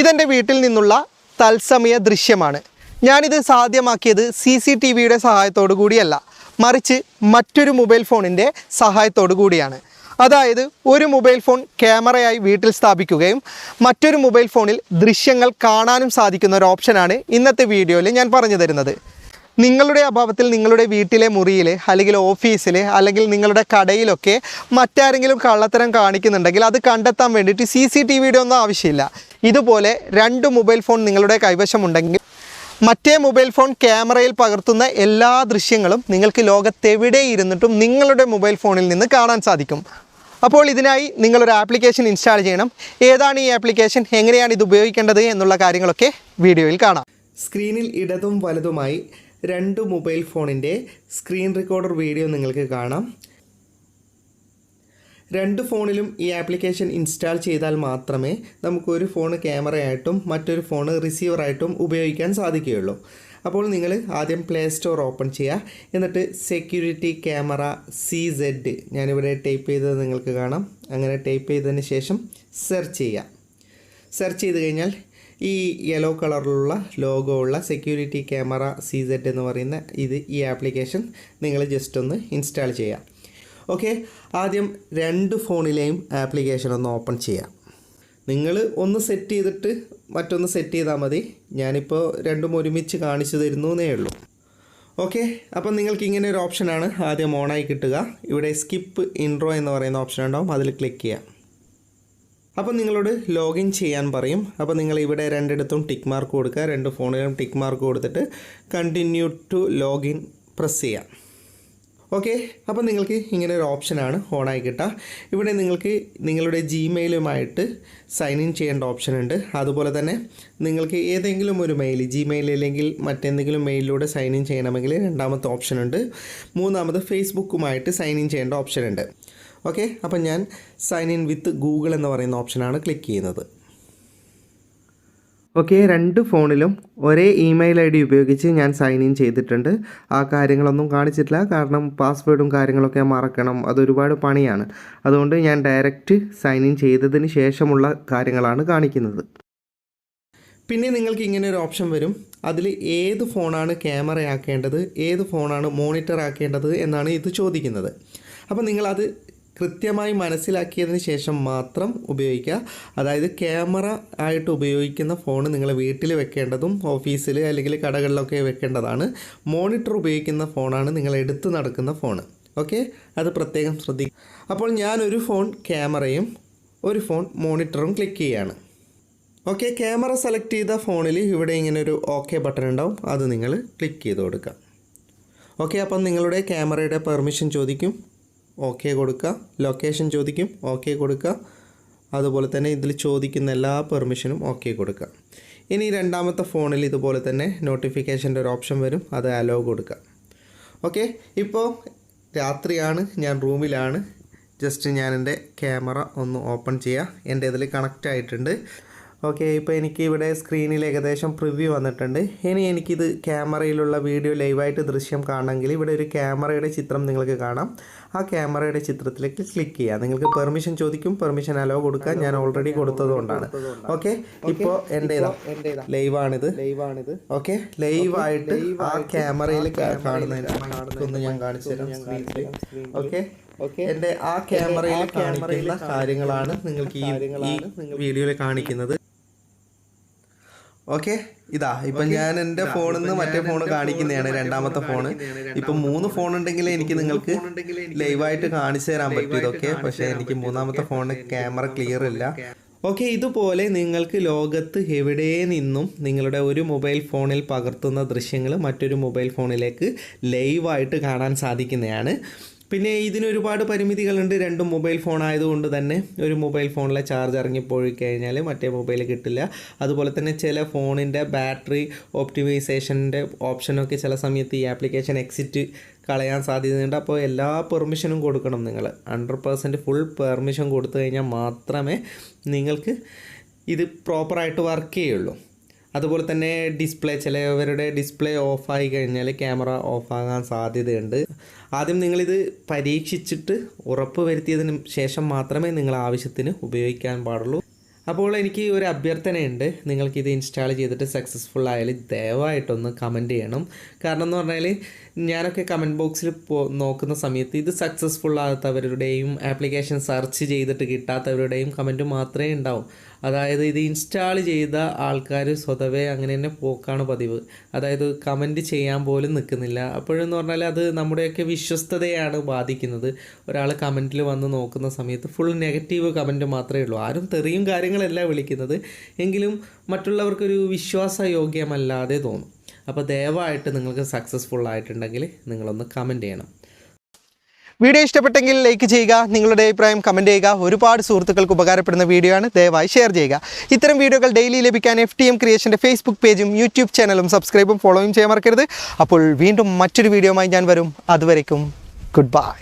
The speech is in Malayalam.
ഇതെന്റെ വീട്ടിൽ നിന്നുള്ള തത്സമയ ദൃശ്യമാണ്. ഞാനിത് സാധ്യമാക്കിയത് സി സി ടി വിയുടെ സഹായത്തോടു കൂടിയല്ല മറിച്ച് മറ്റൊരു മൊബൈൽ ഫോണിന്റെ സഹായത്തോടു കൂടിയാണ്. അതായത് ഒരു മൊബൈൽ ഫോൺ ക്യാമറയായി വീട്ടിൽ സ്ഥാപിക്കുകയും മറ്റൊരു മൊബൈൽ ഫോണിൽ ദൃശ്യങ്ങൾ കാണാനും സാധിക്കുന്ന ഒരു ഓപ്ഷനാണ് ഇന്നത്തെ വീഡിയോയിൽ ഞാൻ പറഞ്ഞു തരുന്നത്. നിങ്ങളുടെ അഭാവത്തിൽ നിങ്ങളുടെ വീട്ടിലെ മുറിയിൽ അല്ലെങ്കിൽ ഓഫീസിൽ അല്ലെങ്കിൽ നിങ്ങളുടെ കടയിലൊക്കെ മറ്റാരെങ്കിലും കള്ളത്തരം കാണിക്കുന്നുണ്ടെങ്കിൽ അത് കണ്ടെത്താൻ വേണ്ടിയിട്ട് സി സി ടി വിയുടെ ഒന്നും ആവശ്യമില്ല. ഇതുപോലെ രണ്ട് മൊബൈൽ ഫോൺ നിങ്ങളുടെ കൈവശമുണ്ടെങ്കിൽ മറ്റേ മൊബൈൽ ഫോൺ ക്യാമറയിൽ പകർത്തുന്ന എല്ലാ ദൃശ്യങ്ങളും നിങ്ങൾക്ക് ലോകത്തെവിടെ ഇരുന്നിട്ടും നിങ്ങളുടെ മൊബൈൽ ഫോണിൽ നിന്ന് കാണാൻ സാധിക്കും. അപ്പോൾ ഇതിനായി നിങ്ങളൊരു ആപ്ലിക്കേഷൻ ഇൻസ്റ്റാൾ ചെയ്യണം. ഏതാണ് ഈ ആപ്ലിക്കേഷൻ? എങ്ങനെയാണ് ഇത് ഉപയോഗിക്കേണ്ടത്? എന്നുള്ള കാര്യങ്ങളൊക്കെ വീഡിയോയിൽ കാണാം. സ്ക്രീനിൽ ഇടതും വലതുമായി രണ്ട് മൊബൈൽ ഫോണിന്റെ സ്ക്രീൻ റെക്കോർഡർ വീഡിയോ നിങ്ങൾക്ക് കാണാം. രണ്ട് ഫോണിലും ഈ ആപ്ലിക്കേഷൻ ഇൻസ്റ്റാൾ ചെയ്താൽ മാത്രമേ നമുക്കൊരു ഫോണ് ക്യാമറയായിട്ടും മറ്റൊരു ഫോണ് റിസീവറായിട്ടും ഉപയോഗിക്കാൻ സാധിക്കുകയുള്ളൂ. അപ്പോൾ നിങ്ങൾ ആദ്യം പ്ലേ സ്റ്റോർ ഓപ്പൺ ചെയ്യുക. എന്നിട്ട് സെക്യൂരിറ്റി ക്യാമറ സി സെഡ് ഞാനിവിടെ ടൈപ്പ് ചെയ്തത് നിങ്ങൾക്ക് കാണാം. അങ്ങനെ ടൈപ്പ് ചെയ്തതിന് ശേഷം സെർച്ച് ചെയ്യുക. സെർച്ച് ചെയ്ത് കഴിഞ്ഞാൽ ഈ യെല്ലോ കളറിലുള്ള ലോഗോ ഉള്ള സെക്യൂരിറ്റി ക്യാമറ സി സെറ്റ് എന്ന് പറയുന്ന ഇത് ഈ ആപ്ലിക്കേഷൻ നിങ്ങൾ ജസ്റ്റ് ഒന്ന് ഇൻസ്റ്റാൾ ചെയ്യാം. ഓക്കെ ആദ്യം രണ്ട് ഫോണിലെയും ആപ്ലിക്കേഷൻ ഒന്ന് ഓപ്പൺ ചെയ്യാം. നിങ്ങൾ ഒന്ന് സെറ്റ് ചെയ്തിട്ട് മറ്റൊന്ന് സെറ്റ് ചെയ്താൽ മതി. ഞാനിപ്പോൾ രണ്ടും ഒരുമിച്ച് കാണിച്ചു തരുന്നു എന്നേ ഉള്ളൂ. ഓക്കെ അപ്പം നിങ്ങൾക്ക് ഇങ്ങനെ ഒരു ഓപ്ഷനാണ് ആദ്യം ഓണായി കിട്ടുക. ഇവിടെ സ്കിപ്പ് ഇൻട്രോ എന്ന് പറയുന്ന ഓപ്ഷൻ ഉണ്ടാവും. അതിൽ ക്ലിക്ക് ചെയ്യാം. അപ്പോൾ നിങ്ങളോട് ലോഗിൻ ചെയ്യാൻ പറയും. അപ്പോൾ നിങ്ങൾ ഇവിടെ രണ്ടിടത്തും ടിക്ക് മാർക്ക് കൊടുക്കുക. രണ്ട് ഫോണിലും ടിക്ക് മാർക്ക് കൊടുത്തിട്ട് കണ്ടിന്യൂ ടു ലോഗിൻ പ്രസ് ചെയ്യാം. ഓക്കെ അപ്പോൾ നിങ്ങൾക്ക് ഇങ്ങനെ ഒരു ഓപ്ഷനാണ് ഓണായി കിട്ടുക ഇവിടെ നിങ്ങൾക്ക് നിങ്ങളുടെ ജിമെയിലുമായിട്ട് സൈൻ ഇൻ ചെയ്യേണ്ട ഓപ്ഷൻ ഉണ്ട്. അതുപോലെ തന്നെ നിങ്ങൾക്ക് ഏതെങ്കിലും ഒരു മെയിൽ ജിമെയിൽ അല്ലെങ്കിൽ മറ്റെന്തെങ്കിലും മെയിലിലൂടെ സൈൻ ഇൻ ചെയ്യണമെങ്കിൽ രണ്ടാമത്തെ ഓപ്ഷൻ ഉണ്ട്. മൂന്നാമത് ഫേസ്ബുക്കുമായിട്ട് സൈൻ ഇൻ ചെയ്യേണ്ട ഓപ്ഷൻ ഉണ്ട്. ഓക്കെ അപ്പം ഞാൻ സൈൻ ഇൻ വിത്ത് ഗൂഗിൾ എന്ന് പറയുന്ന ഓപ്ഷനാണ് ക്ലിക്ക് ചെയ്യുന്നത്. ഓക്കെ രണ്ട് ഫോണിലും ഒരേ ഇമെയിൽ ഐ ഡി ഉപയോഗിച്ച് ഞാൻ സൈൻ ഇൻ ചെയ്തിട്ടുണ്ട്. ആ കാര്യങ്ങളൊന്നും കാണിച്ചിട്ടില്ല. കാരണം പാസ്വേഡും കാര്യങ്ങളൊക്കെ മറക്കണം. അതൊരുപാട് പണിയാണ്. അതുകൊണ്ട് ഞാൻ ഡയറക്റ്റ് സൈൻ ഇൻ ചെയ്തതിന് ശേഷമുള്ള കാര്യങ്ങളാണ് കാണിക്കുന്നത്. പിന്നെ നിങ്ങൾക്ക് ഇങ്ങനെ ഒരു ഓപ്ഷൻ വരും. അതിൽ ഏത് ഫോണാണ് ക്യാമറ ആക്കേണ്ടത്? ഏത് ഫോണാണ് മോണിറ്റർ ആക്കേണ്ടത്? എന്നാണ് ഇത് ചോദിക്കുന്നത്. അപ്പോൾ നിങ്ങളത് കൃത്യമായി മനസ്സിലാക്കിയതിന് ശേഷം മാത്രം ഉപയോഗിക്കുക. അതായത് ക്യാമറ ആയിട്ട് ഉപയോഗിക്കുന്ന ഫോൺ നിങ്ങൾ വീട്ടിൽ വെക്കേണ്ടതും ഓഫീസിൽ അല്ലെങ്കിൽ കടകളിലൊക്കെ വെക്കേണ്ടതാണ്. മോണിറ്റർ ഉപയോഗിക്കുന്ന ഫോണാണ് നിങ്ങൾ എടുത്തു നടക്കുന്ന ഫോൺ ഓക്കെ? അത് പ്രത്യേകം ശ്രദ്ധിക്കുക അപ്പോൾ ഞാനൊരു ഫോൺ ക്യാമറയും ഒരു ഫോൺ മോണിറ്ററും ക്ലിക്ക് ചെയ്യാണ്. ഓക്കെ? ക്യാമറ സെലക്ട് ചെയ്ത ഫോണിൽ ഇവിടെ ഇങ്ങനെ ഒരു ഓക്കെ ബട്ടൺ ഉണ്ടാവും. അത് നിങ്ങൾ ക്ലിക്ക് ചെയ്ത് കൊടുക്കുക. ഓക്കെ? അപ്പം നിങ്ങളുടെ ക്യാമറയുടെ പെർമിഷൻ ചോദിക്കും. ഓക്കെ കൊടുക്കുക. ലൊക്കേഷൻ ചോദിക്കും ഓക്കെ കൊടുക്കുക. അതുപോലെ തന്നെ ഇതിൽ ചോദിക്കുന്ന എല്ലാ പെർമിഷനും ഓക്കെ കൊടുക്കുക. ഇനി രണ്ടാമത്തെ ഫോണിൽ ഇതുപോലെ തന്നെ നോട്ടിഫിക്കേഷന്റെ ഒരു ഓപ്ഷൻ വരും അത് അലോ കൊടുക്കുക. ഓക്കെ ഇപ്പോൾ രാത്രിയാണ് ഞാൻ റൂമിലാണ്. ജസ്റ്റ് ഞാൻ എന്റെ ക്യാമറ ഒന്ന് ഓപ്പൺ ചെയ്യുക. എന്റെ ഇതിൽ കണക്റ്റ് ആയിട്ടുണ്ട്. ഓക്കെ ഇപ്പോൾ എനിക്ക് ഇവിടെ സ്ക്രീനിൽ ഏകദേശം പ്രിവ്യൂ വന്നിട്ടുണ്ട്. ഇനി എനിക്കിത് ക്യാമറയിലുള്ള വീഡിയോ ലൈവായിട്ട് ദൃശ്യം കാണണമെങ്കിൽ ഇവിടെ ഒരു ക്യാമറയുടെ ചിത്രം നിങ്ങൾക്ക് കാണാം. ആ ക്യാമറയുടെ ചിത്രത്തിലേക്ക് ക്ലിക്ക് ചെയ്യുക നിങ്ങൾക്ക് പെർമിഷൻ ചോദിക്കും പെർമിഷൻ അലോ കൊടുക്കുക ഞാൻ ഓൾറെഡി കൊടുത്തതുകൊണ്ടാണ് ഓക്കെ ഇപ്പോൾ എന്റെ ലൈവാണിത് ലൈവാണിത് ഓക്കെ ലൈവായിട്ട് ആ ക്യാമറയിൽ കാണുന്ന ഞാൻ കാണിച്ചു തരാം സ്ക്രീനിൽ ഓക്കെ ഓക്കെ എന്റെ ആ ക്യാമറയിൽ കാണിക്കുന്ന കാര്യങ്ങളാണ് നിങ്ങൾക്ക് ഈ വീഡിയോയിൽ കാണിക്കുന്നത്. ഓക്കെ? ഇതാ ഇപ്പൊ ഞാൻ എന്റെ ഫോണിൽ നിന്ന് മറ്റേ ഫോൺ കാണിക്കുന്നതാണ് രണ്ടാമത്തെ ഫോൺ ഇപ്പൊ മൂന്ന് ഫോൺ ഉണ്ടെങ്കിൽ എനിക്ക് നിങ്ങൾക്ക് ലൈവായിട്ട് കാണിച്ചു തരാൻ പറ്റും ഇതൊക്കെ പക്ഷെ എനിക്ക് മൂന്നാമത്തെ ഫോണിന് ക്യാമറ ക്ലിയർ ഇല്ല. ഓക്കെ ഇതുപോലെ നിങ്ങൾക്ക് ലോകത്ത് എവിടെ നിന്നും നിങ്ങളുടെ ഒരു മൊബൈൽ ഫോണിൽ പകർത്തുന്ന ദൃശ്യങ്ങൾ മറ്റൊരു മൊബൈൽ ഫോണിലേക്ക് ലൈവായിട്ട് കാണാൻ സാധിക്കുന്നതാണ്. പിന്നെ ഇതിന് ഒരുപാട് പരിമിതികളുണ്ട്. രണ്ടും മൊബൈൽ ഫോൺ ആയതുകൊണ്ട് തന്നെ ഒരു മൊബൈൽ ഫോണിലെ ചാർജ് ഇറങ്ങിപ്പോയി കഴിഞ്ഞാൽ മറ്റേ മൊബൈൽ കിട്ടില്ല. അതുപോലെ തന്നെ ചില ഫോണിന്റെ ബാറ്ററി ഓപ്റ്റിമൈസേഷന്റെ ഓപ്ഷനൊക്കെ ചില സമയത്ത് ഈ ആപ്ലിക്കേഷൻ എക്സിറ്റ് കളയാൻ സാധ്യതയുണ്ട്. അപ്പോൾ എല്ലാ പെർമിഷനും കൊടുക്കണം നിങ്ങൾ ഹൺഡ്രഡ് പേഴ്സന്റ് ഫുൾ പെർമിഷൻ കൊടുത്തു കഴിഞ്ഞാൽ മാത്രമേ നിങ്ങൾക്ക് ഇത് പ്രോപ്പറായിട്ട് വർക്ക് ചെയ്യുള്ളൂ. അതുപോലെ തന്നെ ഡിസ്പ്ലേ ചിലവരുടെ ഡിസ്പ്ലേ ഓഫായി കഴിഞ്ഞാൽ ക്യാമറ ഓഫാകാൻ സാധ്യതയുണ്ട്. ആദ്യം നിങ്ങളിത് പരീക്ഷിച്ചിട്ട് ഉറപ്പ് വരുത്തിയതിന് ശേഷം മാത്രമേ നിങ്ങൾ ആവശ്യത്തിന് ഉപയോഗിക്കാൻ പാടുള്ളൂ. അപ്പോൾ എനിക്ക് ഒരു അഭ്യർത്ഥനയുണ്ട്. നിങ്ങൾക്ക് ഇത് ഇൻസ്റ്റാൾ ചെയ്തിട്ട് സക്സസ്ഫുൾ ആയാൽ ദയവായിട്ടൊന്ന് കമന്റ് ചെയ്യണം. കാരണം എന്ന് പറഞ്ഞാൽ ഞാനൊക്കെ കമന്റ് ബോക്സിൽ പോ നോക്കുന്ന സമയത്ത് ഇത് സക്സസ്ഫുൾ ആകാത്തവരുടെയും ആപ്ലിക്കേഷൻ സെർച്ച് ചെയ്തിട്ട് കിട്ടാത്തവരുടെയും കമന്റ് മാത്രമേ ഉണ്ടാവും. അതായത് ഇത് ഇൻസ്റ്റാൾ ചെയ്ത ആൾക്കാർ സ്വതവേ അങ്ങനെ തന്നെ പോക്കാണ് പതിവ്. അതായത് കമന്റ് ചെയ്യാൻ പോലും നിൽക്കുന്നില്ല. അപ്പോഴെന്ന് പറഞ്ഞാൽ അത് നമ്മുടെയൊക്കെ വിശ്വസ്തതയാണ് ബാധിക്കുന്നത്. ഒരാൾ കമന്റിൽ വന്ന് നോക്കുന്ന സമയത്ത് ഫുൾ നെഗറ്റീവ് കമന്റ് മാത്രമേ ഉള്ളൂ. ആരും തെറിയും കാര്യങ്ങളല്ല വിളിക്കുന്നത്. എങ്കിലും മറ്റുള്ളവർക്കൊരു വിശ്വാസയോഗ്യമല്ലാതെ തോന്നും. അപ്പോൾ ദയവായിട്ട് നിങ്ങൾക്ക് സക്സസ്ഫുൾ ആയിട്ടുണ്ടെങ്കിൽ നിങ്ങളൊന്ന് കമന്റ് ചെയ്യണം. വീഡിയോ ഇഷ്ടപ്പെട്ടെങ്കിൽ ലൈക്ക് ചെയ്യുക നിങ്ങളുടെ അഭിപ്രായം കമന്റ് ചെയ്യുക. ഒരുപാട് സുഹൃത്തുക്കൾക്ക് ഉപകാരപ്പെടുന്ന വീഡിയോ ആണ്. ദയവായി ഷെയർ ചെയ്യുക. ഇത്തരം വീഡിയോകൾ ഡെയിലി ലഭിക്കാൻ എഫ് ടി എം ക്രിയേഷന്റെ ഫേസ്ബുക്ക് പേജും യൂട്യൂബ് ചാനലും സബ്സ്ക്രൈബും ഫോളോയും ചെയ്യാൻ മറക്കരുത്. അപ്പോൾ വീണ്ടും മറ്റൊരു വീഡിയോയുമായി ഞാൻ വരും. അതുവരേക്കും ഗുഡ് ബൈ